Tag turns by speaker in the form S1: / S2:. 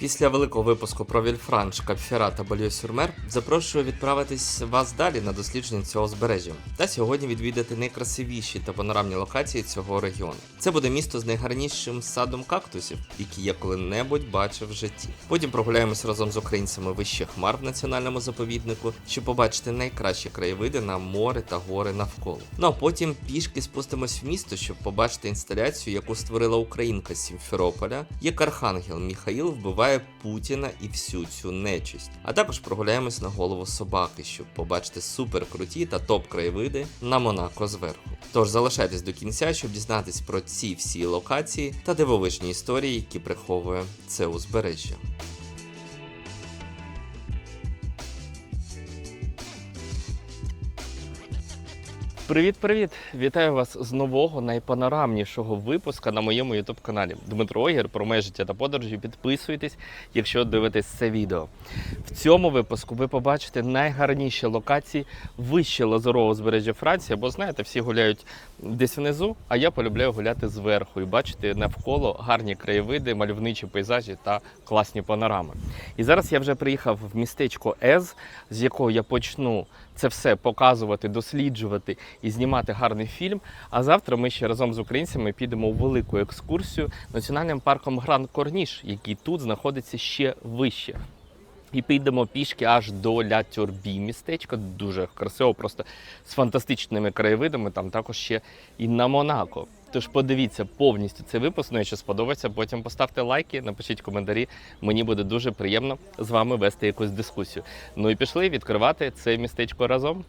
S1: Після великого випуску про Вільфранш, Капфера та Бальє-Сюрмер запрошую відправитись вас далі на дослідження цього узбережжя та сьогодні відвідати найкрасивіші та панорамні локації цього регіону. Це буде місто з найгарнішим садом кактусів, які я коли-небудь бачив в житті. Потім прогуляємось разом з українцями вище хмар в національному заповіднику, щоб побачити найкращі краєвиди на море та гори навколо. Ну а потім пішки спустимось в місто, щоб побачити інсталяцію, яку створила українка з Сімферополя, як архангел Міхаїл вбиває Путіна і всю цю нечисть. А також прогуляємось на голову собаки, щоб побачити супер круті та топ краєвиди на Монако зверху. Тож залишайтесь до кінця, щоб дізнатись про ці всі локації та дивовижні історії, які приховує це узбережжя. Привіт, привіт! Вітаю вас з нового найпанорамнішого випуска на моєму youtube каналі. Дмитро Огір про моє життя та подорожі. Підписуйтесь, якщо дивитесь це відео. В цьому випуску ви побачите найгарніші локації вище лазурового узбережжя Франції, бо знаєте, всі гуляють десь внизу, а я полюбляю гуляти зверху і бачити навколо гарні краєвиди, мальовничі пейзажі та класні панорами. І зараз я вже приїхав в містечко Ез, з якого я почну це все показувати, досліджувати і знімати гарний фільм. А завтра ми ще разом з українцями підемо у велику екскурсію національним парком Гранд Корніш, який тут знаходиться ще вище. І підемо пішки аж до Ля Тюрбі містечко, дуже красиво, просто з фантастичними краєвидами. Там також ще і на Монако. Тож подивіться повністю цей випуск. Ну, якщо сподобається, потім поставте лайки, напишіть коментарі. Мені буде дуже приємно з вами вести якусь дискусію. Ну і пішли відкривати це містечко разом.